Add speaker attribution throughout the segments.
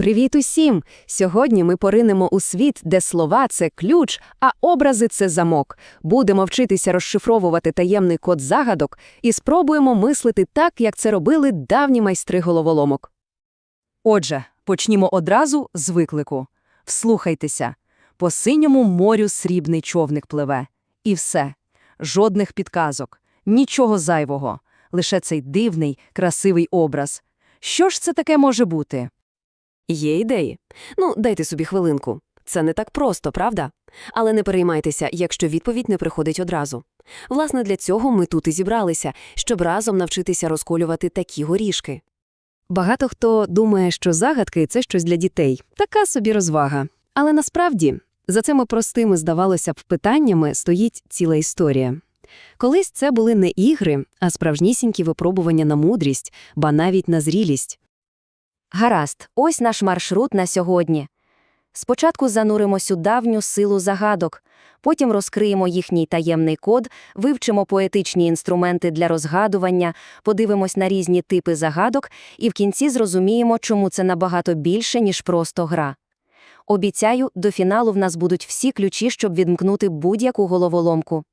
Speaker 1: Привіт усім! Сьогодні ми поринемо у світ, де слова це ключ, а образи це замок. Будемо вчитися розшифровувати таємний код загадок і спробуємо мислити так, як це робили давні майстри головоломок.
Speaker 2: Отже, почнімо одразу з виклику. Вслухайтеся. По синьому морю срібний човник пливе. І все. Жодних підказок, нічого зайвого. Лише цей дивний, красивий образ. Що ж це таке може бути?
Speaker 3: Є ідеї. Ну, дайте собі хвилинку. Це не так просто, правда? Але не переймайтеся, якщо відповідь не приходить одразу. Власне, для цього ми тут і зібралися, щоб разом навчитися розколювати такі горішки.
Speaker 1: Багато хто думає, що загадки це щось для дітей, така собі розвага. Але насправді за цими простими, здавалося б, питаннями стоїть ціла історія. Колись це були не ігри, а справжнісінькі випробування на мудрість, ба навіть на зрілість.
Speaker 4: Гаразд, ось наш маршрут на сьогодні. Спочатку зануримось у давню силу загадок, потім розкриємо їхній таємний код, вивчимо поетичні інструменти для розгадування, подивимось на різні типи загадок і в кінці зрозуміємо, чому це набагато більше, ніж просто гра. Обіцяю, до фіналу в нас будуть всі ключі, щоб відмкнути будь-яку головоломку.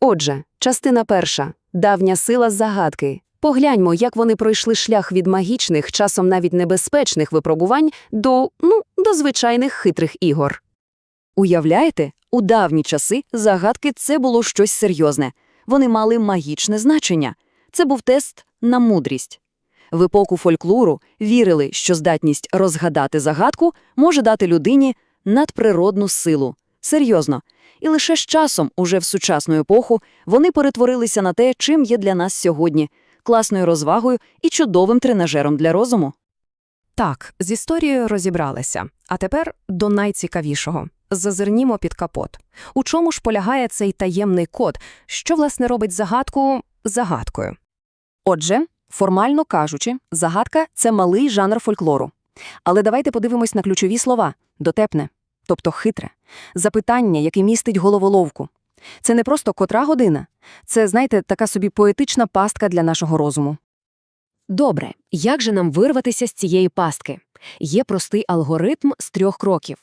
Speaker 1: Отже, частина перша давня сила загадки. Погляньмо, як вони пройшли шлях від магічних, часом навіть небезпечних випробувань до, ну, до звичайних хитрих ігор.
Speaker 2: Уявляєте, у давні часи загадки це було щось серйозне. Вони мали магічне значення. Це був тест на мудрість. В епоху фольклору вірили, що здатність розгадати загадку може дати людині надприродну силу. Серйозно. І лише з часом, уже в сучасну епоху, вони перетворилися на те, чим є для нас сьогодні – класною розвагою і чудовим тренажером для розуму.
Speaker 3: Так, з історією розібралися. А тепер до найцікавішого. Зазирнімо під капот. У чому ж полягає цей таємний код, що, власне, робить загадку загадкою?
Speaker 2: Отже, формально кажучи, загадка – це малий жанр фольклору. Але давайте подивимось на ключові слова – дотепне, тобто хитре, запитання, яке містить головоловку. Це не просто котра година. Це, знаєте, така собі поетична пастка для нашого розуму.
Speaker 1: Добре, як же нам вирватися з цієї пастки? Є простий алгоритм з трьох кроків.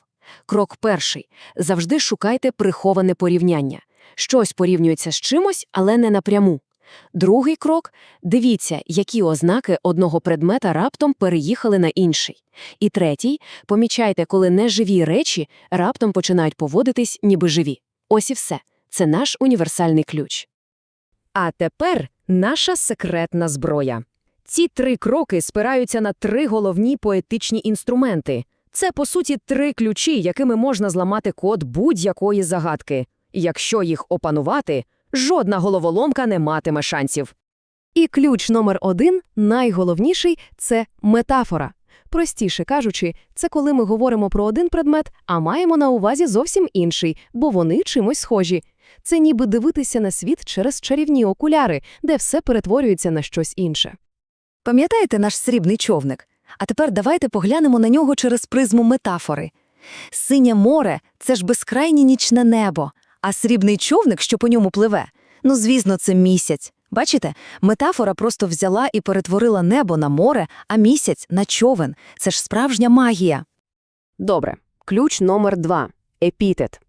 Speaker 1: Крок перший – завжди шукайте приховане порівняння. Щось порівнюється з чимось, але не напряму. Другий крок – дивіться, які ознаки одного предмета раптом переїхали на інший. І третій – помічайте, коли неживі речі раптом починають поводитись ніби живі. Ось і все. Це наш універсальний ключ. А тепер наша секретна зброя. Ці три кроки спираються на три головні поетичні інструменти. Це, по суті, три ключі, якими можна зламати код будь-якої загадки. Якщо їх опанувати, жодна головоломка не матиме шансів. І ключ номер один, найголовніший це метафора. Простіше кажучи, це коли ми говоримо про один предмет, а маємо на увазі зовсім інший, бо вони чимось схожі. Це ніби дивитися на світ через чарівні окуляри, де все перетворюється на щось інше.
Speaker 2: Пам'ятаєте наш срібний човник? А тепер давайте поглянемо на нього через призму метафори. Синє море – це ж безкрайнє нічне небо, а срібний човник, що по ньому пливе, ну, звісно, це місяць. Бачите, метафора просто взяла і перетворила небо на море, а місяць – на човен. Це ж справжня магія.
Speaker 1: Добре. Ключ номер два – епітет.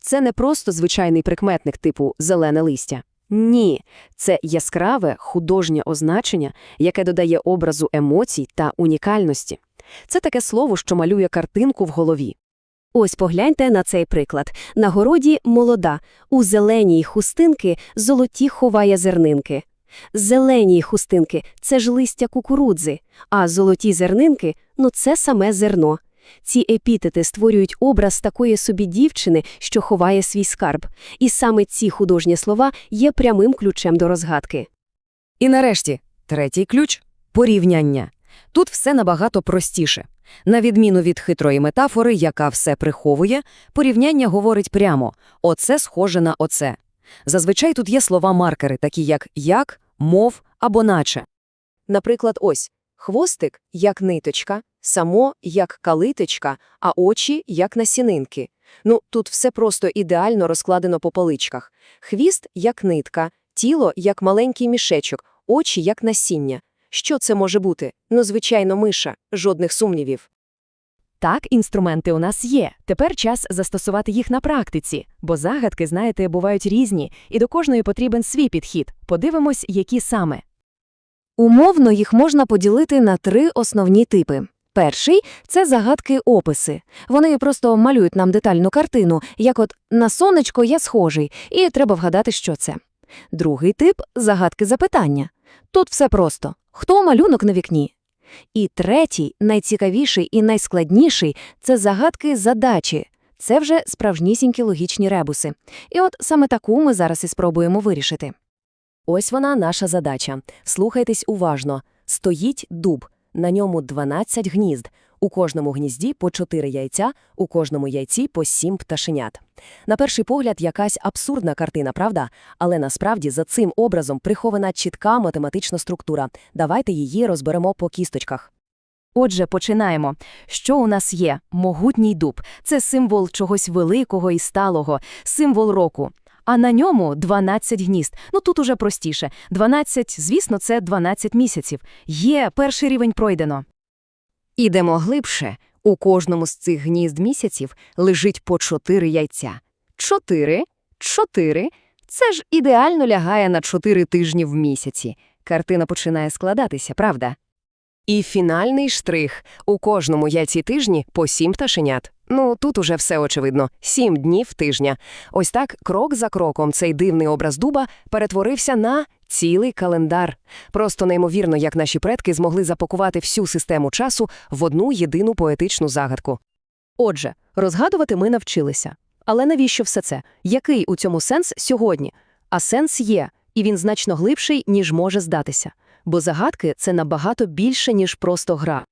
Speaker 1: Це не просто звичайний прикметник типу «зелене листя». Ні, це яскраве художнє означення, яке додає образу емоцій та унікальності. Це таке слово, що малює картинку в голові. Ось погляньте на цей приклад. На городі молода, у зеленій хустинки золоті ховає зернинки. Зелені хустинки – це ж листя кукурудзи, а золоті зернинки – ну це саме зерно. Ці епітети створюють образ такої собі дівчини, що ховає свій скарб. І саме ці художні слова є прямим ключем до розгадки.
Speaker 2: І нарешті, третій ключ – порівняння. Тут все набагато простіше. На відміну від хитрої метафори, яка все приховує, порівняння говорить прямо «оце схоже на оце». Зазвичай тут є слова-маркери, такі як «як», «мов» або «наче».
Speaker 1: Наприклад, ось хвостик як ниточка, само як калиточка, а очі як насінинки. Ну, тут все просто ідеально розкладено по поличках. Хвіст як нитка, тіло як маленький мішечок, очі як насіння. Що це може бути? Ну, звичайно, миша, жодних сумнівів.
Speaker 5: Так, інструменти у нас є. Тепер час застосувати їх на практиці, бо загадки, знаєте, бувають різні, і до кожної потрібен свій підхід. Подивимось, які саме.
Speaker 1: Умовно їх можна поділити на три основні типи. Перший це загадки-описи. Вони просто малюють нам детальну картину, як от на сонечко я схожий, і треба вгадати, що це. Другий тип загадки-запитання. Тут все просто. Хто малюнок на вікні? І третій, найцікавіший і найскладніший це загадки-задачі. Це вже справжнісінькі логічні ребуси. І от саме таку ми зараз і спробуємо вирішити.
Speaker 5: Ось вона наша задача. Слухайтесь уважно. Стоїть дуб. На ньому 12 гнізд. У кожному гнізді по 4 яйця, у кожному яйці по 7 пташенят. На перший погляд якась абсурдна картина, правда? Але насправді за цим образом прихована чітка математична структура. Давайте її розберемо по кісточках. Отже, починаємо. Що у нас є? Могутній дуб. Це символ чогось великого і сталого, символ року. А на ньому 12 гнізд. Ну тут уже простіше. 12, звісно, це 12 місяців. Є, перший рівень пройдено.
Speaker 1: Ідемо глибше. У кожному з цих гнізд місяців лежить по чотири яйця. Чотири, чотири. Це ж ідеально лягає на чотири тижні в місяці. Картина починає складатися, правда?
Speaker 3: І фінальний штрих. У кожному яйці тижні по сім пташенят. Ну, тут уже все очевидно. Сім днів тижня. Ось так, крок за кроком, цей дивний образ дуба перетворився на цілий календар. Просто неймовірно, як наші предки змогли запакувати всю систему часу в одну єдину поетичну загадку.
Speaker 5: Отже, розгадувати ми навчилися. Але навіщо все це? Який у цьому сенс сьогодні? А сенс є, і він значно глибший, ніж може здатися. Бо загадки – це набагато більше, ніж просто гра.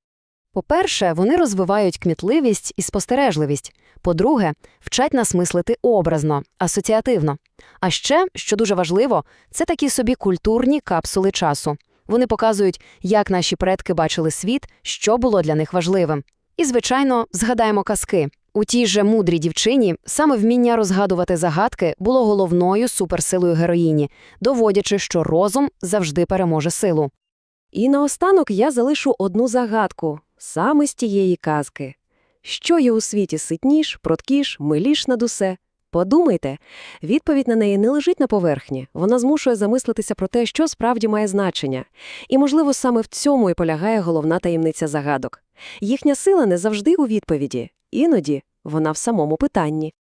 Speaker 1: По-перше, вони розвивають кмітливість і спостережливість. По-друге, вчать нас мислити образно, асоціативно. А ще, що дуже важливо, це такі собі культурні капсули часу. Вони показують, як наші предки бачили світ, що було для них важливим. І, звичайно, згадаємо казки. У тій же мудрій дівчині саме вміння розгадувати загадки було головною суперсилою героїні, доводячи, що розум завжди переможе силу.
Speaker 5: І наостанок я залишу одну загадку саме з тієї казки. Що є у світі ситніш, проткіш, миліш над усе? Подумайте, відповідь на неї не лежить на поверхні, вона змушує замислитися про те, що справді має значення. І, можливо, саме в цьому і полягає головна таємниця загадок. Їхня сила не завжди у відповіді, іноді вона в самому питанні.